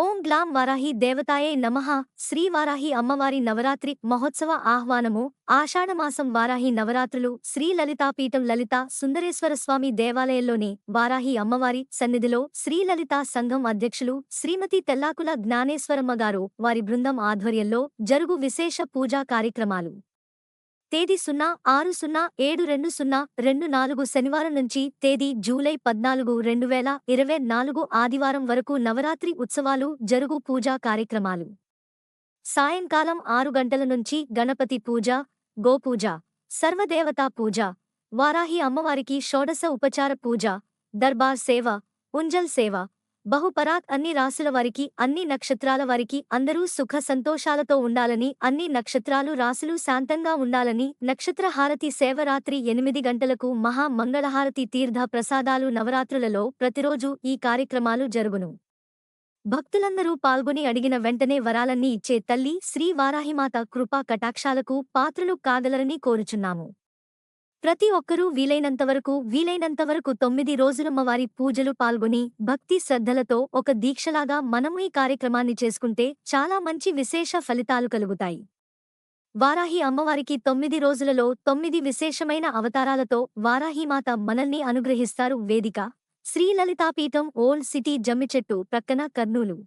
ఓం గ్లాం వారాహి దేవతాయే నమః. శ్రీ వారాహి అమ్మవారి నవరాత్రి మహోత్సవ ఆహ్వానము. ఆషాఢమాసం వారాహి నవరాత్రులు. శ్రీ లలితాపీఠం లలిత సుందరేశ్వర స్వామి దేవాలయంలోని వారాహి అమ్మవారి సన్నిధిలో శ్రీ లలితా సంఘం అధ్యక్షులు శ్రీమతి తెల్లాకుల జ్ఞానేశ్వరమ్మ గారు వారి బృందం ఆధ్వర్యంలో జరుగు విశేష పూజా కార్యక్రమాలు. తేదీ సున్నా ఆరు సున్నా ఏడు రెండు సున్నా రెండు నాలుగు శనివారం నుంచి తేదీ జూలై పద్నాలుగు రెండు వేల ఇరవై నాలుగు ఆదివారం వరకు నవరాత్రి ఉత్సవాలు జరుగు పూజా కార్యక్రమాలు. సాయంకాలం ఆరు గంటల నుంచి గణపతి పూజ గోపూజ సర్వదేవతా పూజ వారాహి అమ్మవారికి షోడశ ఉపచార పూజ దర్బార్ సేవ ఉంజల్ సేవ బహుపరాత్ అన్ని రాసుల వారికి అన్ని నక్షత్రాల వారికి అందరూ సుఖ సంతోషాలతో ఉండాలని అన్ని నక్షత్రాలు రాసులు శాంతంగా ఉండాలని నక్షత్ర హారతి సేవరాత్రి ఎనిమిది గంటలకు మహా మంగళహారతి తీర్థ ప్రసాదాలు నవరాత్రులలో ప్రతిరోజు ఈ కార్యక్రమాలు జరుగును. భక్తులందరూ పాల్గొని అడిగిన వెంటనే వరాలన్నీ ఇచ్చే తల్లి శ్రీ వారాహిమాత కృపా కటాక్షాలకు పాత్రలు కాగలరని కోరుచున్నాము. ప్రతి ఒక్కరూ వీలైనంతవరకు వీలైనంతవరకు తొమ్మిది రోజులమ్మవారి పూజలు పాల్గొని భక్తి శ్రద్ధలతో ఒక దీక్షలాగా మనము ఈ కార్యక్రమాన్ని చేసుకుంటే చాలా మంచి విశేష ఫలితాలు కలుగుతాయి. వారాహి అమ్మవారికి తొమ్మిది రోజులలో తొమ్మిది విశేషమైన అవతారాలతో వారాహిమాత మనల్ని అనుగ్రహిస్తారు. వేదిక శ్రీలలితాపీఠం ఓల్డ్ సిటీ జమ్మిచెట్టు ప్రక్కన కర్నూలు.